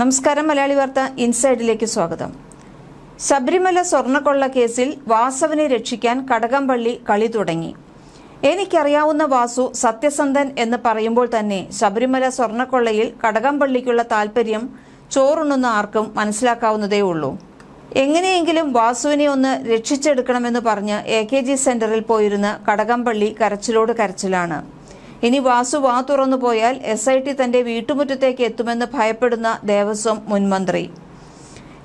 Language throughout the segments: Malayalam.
നമസ്കാരം മലയാളി വാർത്ത ഇൻസൈഡിലേക്ക് സ്വാഗതം. ശബരിമല സ്വർണക്കൊള്ള കേസിൽ വാസവനെ രക്ഷിക്കാൻ കടകംപള്ളി കളി തുടങ്ങി. എനിക്കറിയാവുന്ന വാസു സത്യസന്ധൻ എന്ന് പറയുമ്പോൾ തന്നെ ശബരിമല സ്വർണക്കൊള്ളയിൽ കടകംപള്ളിക്കുള്ള താല്പര്യം ചോറുണ്ണുന്ന ആർക്കും മനസ്സിലാക്കാവുന്നതേ ഉള്ളൂ. എങ്ങനെയെങ്കിലും വാസുവിനെ ഒന്ന് രക്ഷിച്ചെടുക്കണമെന്ന് പറഞ്ഞ് എ കെ ജി സെന്ററിൽ പോയിരുന്ന കടകംപള്ളി കരച്ചിലോട് കരച്ചിലാണ്. ഇനി വാസു വാ തുറന്നു പോയാൽ എസ് ഐ ടി തന്റെ വീട്ടുമുറ്റത്തേക്ക് എത്തുമെന്ന് ഭയപ്പെടുന്ന ദേവസ്വം മുൻമന്ത്രി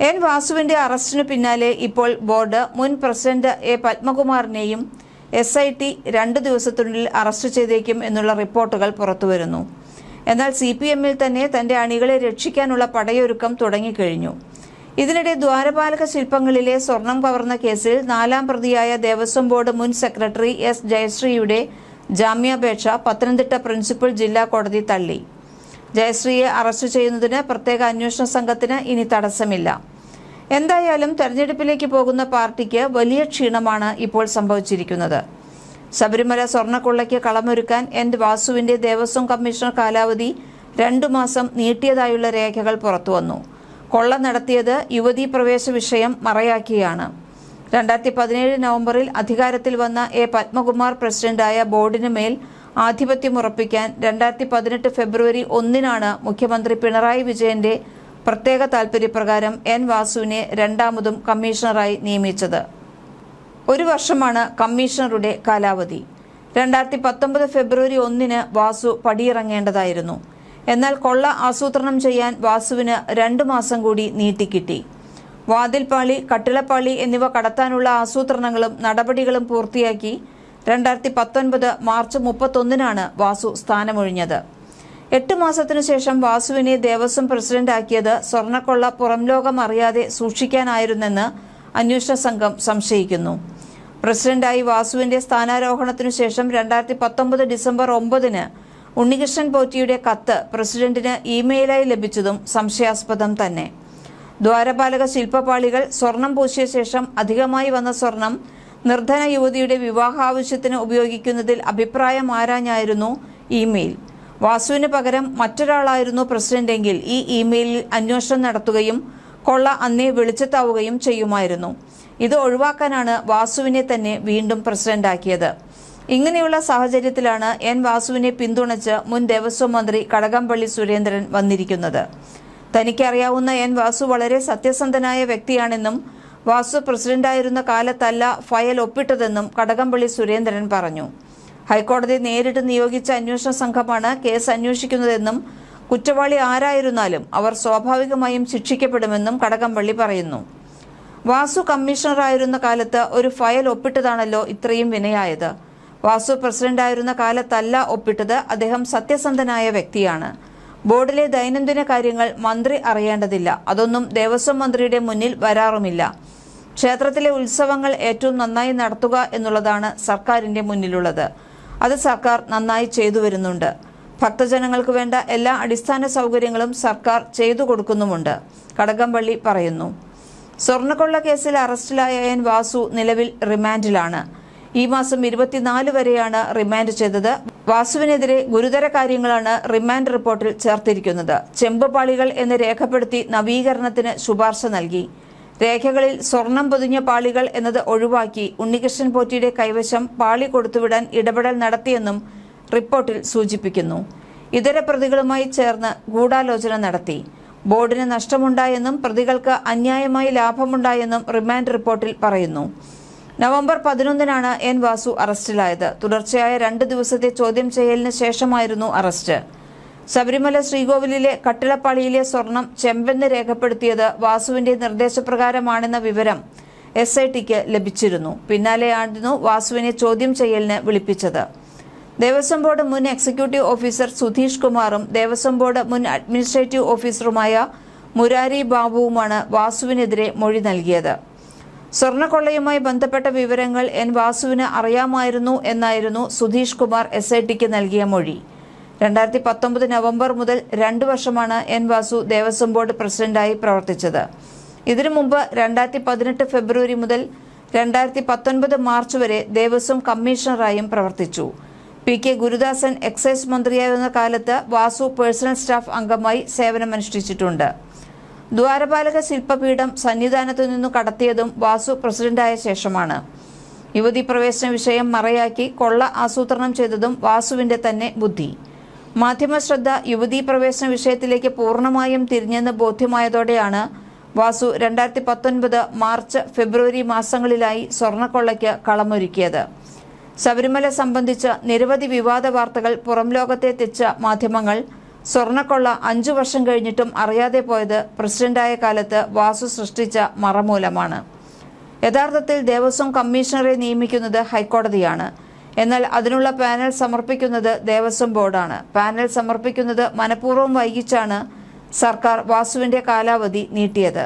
എൻ വാസുവിന്റെ അറസ്റ്റിനു പിന്നാലെ ഇപ്പോൾ ബോർഡ് മുൻ പ്രസിഡന്റ് എ പത്മകുമാറിനെയും എസ് ഐ ടി രണ്ട് ദിവസത്തിനുള്ളിൽ അറസ്റ്റ് ചെയ്തേക്കും എന്നുള്ള റിപ്പോർട്ടുകൾ പുറത്തുവരുന്നു. എന്നാൽ സി പി എമ്മിൽ തന്നെ തന്റെ അണികളെ രക്ഷിക്കാനുള്ള പടയൊരുക്കം തുടങ്ങിക്കഴിഞ്ഞു. ഇതിനിടെ ദ്വാരപാലക ശില്പങ്ങളിലെ സ്വർണം കവർന്ന കേസിൽ നാലാം പ്രതിയായ ദേവസ്വം ബോർഡ് മുൻ സെക്രട്ടറി എസ് ജയശ്രീയുടെ ജാമ്യാപേക്ഷ പത്തനംതിട്ട പ്രിൻസിപ്പൽ ജില്ലാ കോടതി തള്ളി. ജയശ്രീയെ അറസ്റ്റ് ചെയ്യുന്നതിന് പ്രത്യേക അന്വേഷണ സംഘത്തിന് ഇനി തടസ്സമില്ല. എന്തായാലും തെരഞ്ഞെടുപ്പിലേക്ക് പോകുന്ന പാർട്ടിക്ക് വലിയ ക്ഷീണമാണ് ഇപ്പോൾ സംഭവിച്ചിരിക്കുന്നത്. ശബരിമല സ്വർണക്കൊള്ളയ്ക്ക് കളമൊരുക്കാൻ എൻ വാസുവിന്റെ ദേവസ്വം കമ്മീഷണർ കാലാവധി രണ്ടു മാസം നീട്ടിയതായുള്ള രേഖകൾ പുറത്തുവന്നു. കൊള്ള നടത്തിയത് യുവതീ പ്രവേശ വിഷയം മറയാക്കിയാണ്. രണ്ടായിരത്തി പതിനേഴ് നവംബറിൽ അധികാരത്തിൽ വന്ന എ പത്മകുമാർ പ്രസിഡന്റായ ബോർഡിന് മേൽ ആധിപത്യമുറപ്പിക്കാൻ രണ്ടായിരത്തി പതിനെട്ട് ഫെബ്രുവരി ഒന്നിനാണ് മുഖ്യമന്ത്രി പിണറായി വിജയന്റെ പ്രത്യേക താൽപര്യപ്രകാരം എൻ വാസുവിനെ രണ്ടാമതും കമ്മീഷണറായി നിയമിച്ചത്. ഒരു വർഷമാണ് കമ്മീഷണറുടെ കാലാവധി. രണ്ടായിരത്തി പത്തൊമ്പത് ഫെബ്രുവരി ഒന്നിന് വാസു പടിയിറങ്ങേണ്ടതായിരുന്നു. എന്നാൽ കൊള്ള ആസൂത്രണം ചെയ്യാൻ വാസുവിന് രണ്ടു മാസം കൂടി നീട്ടിക്കിട്ടി വാതിൽപ്പാളി കട്ടിളപ്പാളി എന്നിവ കടത്താനുള്ള ആസൂത്രണങ്ങളും നടപടികളും പൂർത്തിയാക്കി രണ്ടായിരത്തി പത്തൊൻപത് മാർച്ച് മുപ്പത്തൊന്നിനാണ് വാസു സ്ഥാനമൊഴിഞ്ഞത്. എട്ട് മാസത്തിനു ശേഷം വാസുവിനെ ദേവസ്വം പ്രസിഡന്റാക്കിയത് സ്വർണക്കൊള്ള പുറംലോകം അറിയാതെ സൂക്ഷിക്കാനായിരുന്നെന്ന് അന്വേഷണ സംഘം സംശയിക്കുന്നു. പ്രസിഡന്റായി വാസുവിന്റെ സ്ഥാനാരോഹണത്തിനു ശേഷം രണ്ടായിരത്തി പത്തൊമ്പത് ഡിസംബർ ഒമ്പതിന് ഉണ്ണികൃഷ്ണൻ പോറ്റിയുടെ കത്ത് പ്രസിഡന്റിന് ഇമെയിലായി ലഭിച്ചതും സംശയാസ്പദം തന്നെ. ദ്വാരപാലക ശില്പപാളികൾ സ്വർണം പൂശിയ ശേഷം അധികമായി വന്ന സ്വർണം നിർധന യുവതിയുടെ വിവാഹ ആവശ്യത്തിന് ഉപയോഗിക്കുന്നതിൽ അഭിപ്രായം ആരാഞ്ഞായിരുന്നു ഇമെയിൽ. വാസുവിന് പകരം മറ്റൊരാളായിരുന്നു പ്രസിഡന്റെങ്കിൽ ഈ ഇമെയിലിൽ അന്വേഷണം നടത്തുകയും കൊള്ള അന്നേ വെളിച്ചെത്താവുകയും ചെയ്യുമായിരുന്നു. ഇത് ഒഴിവാക്കാനാണ് വാസുവിനെ തന്നെ വീണ്ടും പ്രസിഡന്റാക്കിയത്. ഇങ്ങനെയുള്ള സാഹചര്യത്തിലാണ് എൻ വാസുവിനെ പിന്തുണച്ച് മുൻ ദേവസ്വം മന്ത്രി കടകംപള്ളി സുരേന്ദ്രൻ വന്നിരിക്കുന്നത്. തനിക്കറിയാവുന്ന എൻ വാസു വളരെ സത്യസന്ധനായ വ്യക്തിയാണെന്നും വാസു പ്രസിഡന്റായിരുന്ന കാലത്തല്ല ഫയൽ ഒപ്പിട്ടതെന്നും കടകംപള്ളി സുരേന്ദ്രൻ പറഞ്ഞു. ഹൈക്കോടതി നേരിട്ട് നിയോഗിച്ച അന്വേഷണ സംഘമാണ് കേസ് അന്വേഷിക്കുന്നതെന്നും കുറ്റവാളി ആരായിരുന്നാലും അവർ സ്വാഭാവികമായും ശിക്ഷിക്കപ്പെടുമെന്നും കടകംപള്ളി പറയുന്നു. വാസു കമ്മീഷണറായിരുന്ന കാലത്ത് ഒരു ഫയൽ ഒപ്പിട്ടതാണല്ലോ ഇത്രയും വിനയായത്. വാസു പ്രസിഡന്റായിരുന്ന കാലത്തല്ല ഒപ്പിട്ടത് അദ്ദേഹം സത്യസന്ധനായ വ്യക്തിയാണ്. ബോർഡിലെ ദൈനംദിന കാര്യങ്ങൾ മന്ത്രി അറിയേണ്ടതില്ല. അതൊന്നും ദേവസ്വം മന്ത്രിയുടെ മുന്നിൽ വരാറുമില്ല. ക്ഷേത്രത്തിലെ ഉത്സവങ്ങൾ ഏറ്റവും നന്നായി നടത്തുക എന്നുള്ളതാണ് സർക്കാരിന്റെ മുന്നിലുള്ളത്. അത് സർക്കാർ നന്നായി ചെയ്തു വരുന്നുണ്ട്. ഭക്തജനങ്ങൾക്ക് വേണ്ട എല്ലാ അടിസ്ഥാന സൗകര്യങ്ങളും സർക്കാർ ചെയ്തു കൊടുക്കുന്നുമുണ്ട്. കടകംപള്ളി പറയുന്നു. സ്വർണക്കൊള്ള കേസിൽ അറസ്റ്റിലായ എൻ വാസു നിലവിൽ റിമാൻഡിലാണ്. ഈ മാസം ഇരുപത്തിനാല് വരെയാണ് റിമാൻഡ് ചെയ്തത്. വാസുവിനെതിരെ ഗുരുതര കാര്യങ്ങളാണ് റിമാൻഡ് റിപ്പോർട്ടിൽ ചേർത്തിരിക്കുന്നത്. ചെമ്പുപാളികൾ എന്ന് രേഖപ്പെടുത്തി നവീകരണത്തിന് ശുപാർശ നൽകി. രേഖകളിൽ സ്വർണം പൊതിഞ്ഞ പാളികൾ എന്നത് ഒഴിവാക്കി ഉണ്ണികൃഷ്ണൻ പോറ്റിയുടെ കൈവശം പാളി കൊടുത്തുവിടാൻ ഇടപെടൽ നടത്തിയെന്നും റിപ്പോർട്ടിൽ സൂചിപ്പിക്കുന്നു. ഇതര പ്രതികളുമായി ചേർന്ന് ഗൂഢാലോചന നടത്തി. ബോർഡിന് നഷ്ടമുണ്ടായെന്നും പ്രതികൾക്ക് അന്യായമായി ലാഭമുണ്ടായെന്നും റിമാൻഡ് റിപ്പോർട്ടിൽ പറയുന്നു. നവംബർ പതിനൊന്നിനാണ് എൻ വാസു അറസ്റ്റിലായത്. തുടർച്ചയായ രണ്ട് ദിവസത്തെ ചോദ്യം ചെയ്യലിന് ശേഷമായിരുന്നു അറസ്റ്റ്. ശബരിമല ശ്രീകോവിലിലെ കട്ടിളപ്പാളിയിലെ സ്വർണം ചെമ്പെന്ന് രേഖപ്പെടുത്തിയത് വാസുവിന്റെ നിർദ്ദേശപ്രകാരമാണെന്ന വിവരം എസ് ഐ ടിക്ക് ലഭിച്ചിരുന്നു. പിന്നാലെയായിരുന്നു വാസുവിനെ ചോദ്യം ചെയ്യലിന് വിളിപ്പിച്ചത്. ദേവസ്വം ബോർഡ് മുൻ എക്സിക്യൂട്ടീവ് ഓഫീസർ സുധീഷ് കുമാറും ദേവസ്വം ബോർഡ് മുൻ അഡ്മിനിസ്ട്രേറ്റീവ് ഓഫീസറുമായ മുരാരി ബാബുവുമാണ് വാസുവിനെതിരെ മൊഴി നൽകിയത്. സ്വർണക്കൊള്ളയുമായി ബന്ധപ്പെട്ട വിവരങ്ങൾ എൻ വാസുവിന് അറിയാമായിരുന്നു എന്നായിരുന്നു സുധീഷ് കുമാർ എസ് ഐ ടിക്ക് നൽകിയ മൊഴി. രണ്ടായിരത്തി പത്തൊമ്പത് നവംബർ മുതൽ രണ്ടു വർഷമാണ് എൻ വാസു ദേവസ്വം ബോർഡ് പ്രസിഡന്റായി പ്രവർത്തിച്ചത്. ഇതിനു മുമ്പ് രണ്ടായിരത്തി പതിനെട്ട് ഫെബ്രുവരി മുതൽ രണ്ടായിരത്തി പത്തൊൻപത് മാർച്ച് വരെ ദേവസ്വം കമ്മീഷണറായും പ്രവർത്തിച്ചു. പി കെ ഗുരുദാസൻ എക്സൈസ് മന്ത്രിയായിരുന്ന കാലത്ത് വാസു പേഴ്സണൽ സ്റ്റാഫ് അംഗമായി സേവനമനുഷ്ഠിച്ചിട്ടുണ്ട്. ദ്വാരപാലക ശില്പപീഠം സന്നിധാനത്തു നിന്നു കടത്തിയതും വാസു പ്രസിഡന്റായ ശേഷമാണ്. യുവതി പ്രവേശന വിഷയം മറയാക്കി കൊള്ള ആസൂത്രണം ചെയ്തതും വാസുവിന്റെ തന്നെ ബുദ്ധി. മാധ്യമശ്രദ്ധ യുവതീ പ്രവേശന വിഷയത്തിലേക്ക് പൂർണമായും തിരിഞ്ഞെന്ന് ബോധ്യമായതോടെയാണ് വാസു രണ്ടായിരത്തി പത്തൊൻപത് മാർച്ച് ഫെബ്രുവരി മാസങ്ങളിലായി സ്വർണക്കൊള്ളയ്ക്ക് കളമൊരുക്കിയത്. ശബരിമല സംബന്ധിച്ച് നിരവധി വിവാദ വാർത്തകൾ പുറം ലോകത്തെ തെച്ച മാധ്യമങ്ങൾ സ്വർണക്കൊള്ള അഞ്ചു വർഷം കഴിഞ്ഞിട്ടും അറിയാതെ പോയത് പ്രസിഡന്റായ കാലത്ത് വാസു സൃഷ്ടിച്ച മറമൂലമാണ്. യഥാർത്ഥത്തിൽ ദേവസ്വം കമ്മീഷണറെ നിയമിക്കുന്നത് ഹൈക്കോടതിയാണ്. എന്നാൽ അതിനുള്ള പാനൽ സമർപ്പിക്കുന്നത് ദേവസ്വം ബോർഡാണ്. പാനൽ സമർപ്പിക്കുന്നത് മനഃപൂർവം വൈകിച്ചാണ് സർക്കാർ വാസുവിന്റെ കാലാവധി നീട്ടിയത്.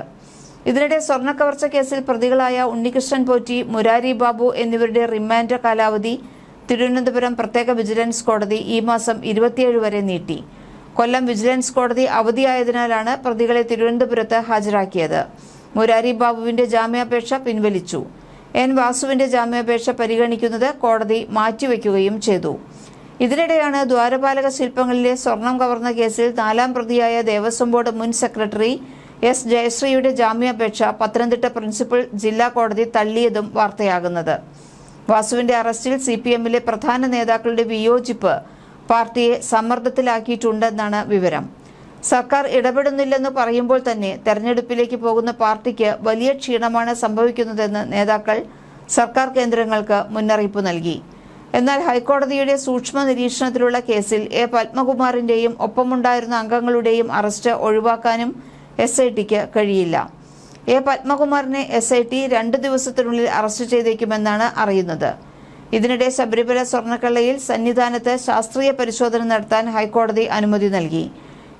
ഇതിനിടെ സ്വർണക്കവർച്ച കേസിൽ പ്രതികളായ ഉണ്ണികൃഷ്ണൻ പോറ്റി മുരാരി ബാബു എന്നിവരുടെ റിമാൻഡ് കാലാവധി തിരുവനന്തപുരം പ്രത്യേക വിജിലൻസ് കോടതി ഈ മാസം ഇരുപത്തിയേഴ് വരെ നീട്ടി. കൊല്ലം വിജിലൻസ് കോടതി അവധിയായതിനാലാണ് പ്രതികളെ തിരുവനന്തപുരത്ത് ഹാജരാക്കിയത്. മുരാരി ബാബുവിന്റെ ജാമ്യാപേക്ഷ പിൻവലിച്ചു. എൻ വാസുവിന്റെ ജാമ്യാപേക്ഷ പരിഗണിക്കുന്നത് കോടതി മാറ്റിവെക്കുകയും ചെയ്തു. ഇതിനിടെയാണ് ദ്വാരപാലക ശില്പങ്ങളിലെ സ്വർണം കവർന്ന കേസിൽ നാലാം പ്രതിയായ ദേവസ്വം ബോർഡ് മുൻ സെക്രട്ടറി എസ് ജയശ്രീയുടെ ജാമ്യാപേക്ഷ പത്തനംതിട്ട പ്രിൻസിപ്പൽ ജില്ലാ കോടതി തള്ളിയതും വാർത്തയാകുന്നത്. വാസുവിന്റെ അറസ്റ്റിൽ സി പി എമ്മിലെ പ്രധാന നേതാക്കളുടെ വിയോജിപ്പ് പാർട്ടിയെ സമ്മർദ്ദത്തിലാക്കിയിട്ടുണ്ടെന്നാണ് വിവരം. സർക്കാർ ഇടപെടുന്നില്ലെന്ന് പറയുമ്പോൾ തന്നെ തെരഞ്ഞെടുപ്പിലേക്ക് പോകുന്ന പാർട്ടിക്ക് വലിയ ക്ഷീണമാണ് സംഭവിക്കുന്നതെന്ന് നേതാക്കൾ സർക്കാർ കേന്ദ്രങ്ങൾക്ക് മുന്നറിയിപ്പ് നൽകി. എന്നാൽ ഹൈക്കോടതിയുടെ സൂക്ഷ്മ നിരീക്ഷണത്തിലുള്ള കേസിൽ എ. പത്മകുമാറിന്റെയും ഒപ്പമുണ്ടായിരുന്ന അംഗങ്ങളുടെയും അറസ്റ്റ് ഒഴിവാക്കാനും എസ് ഐ ടിക്ക് കഴിയില്ല. എ. പത്മകുമാറിനെ എസ് ഐ ടി രണ്ട് ദിവസത്തിനുള്ളിൽ അറസ്റ്റ് ചെയ്തേക്കുമെന്നാണ് അറിയുന്നത്. ഇതിനിടെ ശബരിമല സ്വർണക്കള്ളയിൽ സന്നിധാനത്ത് ശാസ്ത്രീയ പരിശോധന നടത്താൻ ഹൈക്കോടതി അനുമതി നൽകി.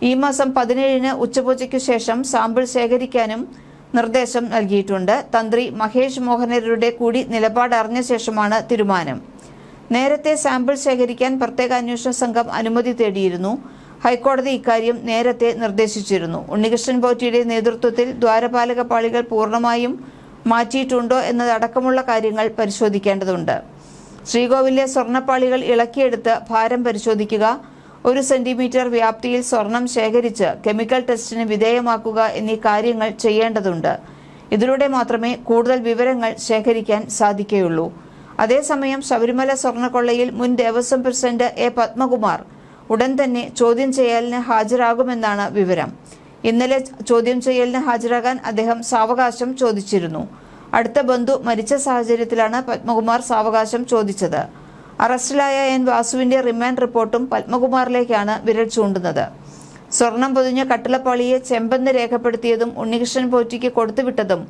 ഈ മാസം പതിനേഴിന് ഉച്ചപൂജയ്ക്കു ശേഷം സാമ്പിൾ ശേഖരിക്കാനും നിർദ്ദേശം നൽകിയിട്ടുണ്ട്. തന്ത്രി മഹേഷ് മോഹനരുടെ കൂടി നിലപാട് അറിഞ്ഞ ശേഷമാണ് തീരുമാനം. നേരത്തെ സാമ്പിൾ ശേഖരിക്കാൻ പ്രത്യേക അന്വേഷണ സംഘം അനുമതി തേടിയിരുന്നു. ഹൈക്കോടതി ഇക്കാര്യം നേരത്തെ നിർദ്ദേശിച്ചിരുന്നു. ഉണ്ണികൃഷ്ണൻ പോറ്റിയുടെ നേതൃത്വത്തിൽ ദ്വാരപാലക പാളികൾ പൂർണമായും മാറ്റിയിട്ടുണ്ടോ എന്നതടക്കമുള്ള കാര്യങ്ങൾ പരിശോധിക്കേണ്ടതുണ്ട്. ശ്രീകോവിലെ സ്വർണപ്പാളികൾ ഇളക്കിയെടുത്ത് ഭാരം പരിശോധിക്കുക. ഒരു സെന്റിമീറ്റർ വ്യാപ്തിയിൽ സ്വർണം ശേഖരിച്ച് കെമിക്കൽ ടെസ്റ്റിന് വിധേയമാക്കുക എന്നീ കാര്യങ്ങൾ ചെയ്യേണ്ടതുണ്ട്. ഇതിലൂടെ മാത്രമേ കൂടുതൽ വിവരങ്ങൾ ശേഖരിക്കാൻ സാധിക്കുകയുള്ളൂ. അതേസമയം ശബരിമല സ്വർണക്കൊള്ളയിൽ മുൻ ദേവസ്വം പ്രസിഡന്റ് എ പത്മകുമാർ ഉടൻ തന്നെ ചോദ്യം ചെയ്യലിന് ഹാജരാകുമെന്നാണ് വിവരം. ഇന്നലെ ചോദ്യം ചെയ്യലിന് ഹാജരാകാൻ അദ്ദേഹം സാവകാശം ചോദിച്ചിരുന്നു. അടുത്ത ബന്ധു മരിച്ച സാഹചര്യത്തിലാണ് പത്മകുമാർ സാവകാശം ചോദിച്ചത്. അറസ്റ്റിലായ എൻ വാസുവിന്റെ റിമാൻഡ് റിപ്പോർട്ടും പത്മകുമാറിലേക്കാണ് വിരൽ ചൂണ്ടുന്നത്. സ്വർണം പൊതിഞ്ഞ കട്ടിളപ്പാളിയെ ചെമ്പെന്ന് രേഖപ്പെടുത്തിയതും ഉണ്ണികൃഷ്ണൻ പോറ്റിക്ക് കൊടുത്തുവിട്ടതും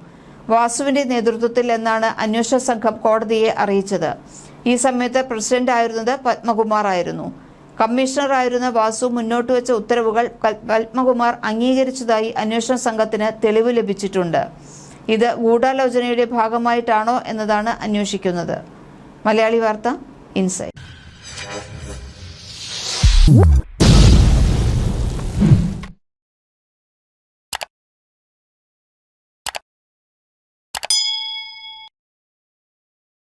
വാസുവിന്റെ നേതൃത്വത്തിൽ എന്നാണ് അന്വേഷണ സംഘം കോടതിയെ അറിയിച്ചത്. ഈ സമയത്ത് പ്രസിഡന്റ് ആയിരുന്നത് പത്മകുമാർ ആയിരുന്നു. കമ്മീഷണർ ആയിരുന്ന വാസു മുന്നോട്ട് വെച്ച ഉത്തരവുകൾ പത്മകുമാർ അംഗീകരിച്ചതായി അന്വേഷണ സംഘത്തിന് തെളിവ് ലഭിച്ചിട്ടുണ്ട്. ഇത് ഗൂഢാലോചനയുടെ ഭാഗമായിട്ടാണോ എന്നതാണ് അന്വേഷിക്കുന്നത്. മലയാളി വാർത്ത ഇൻസൈറ്റ്.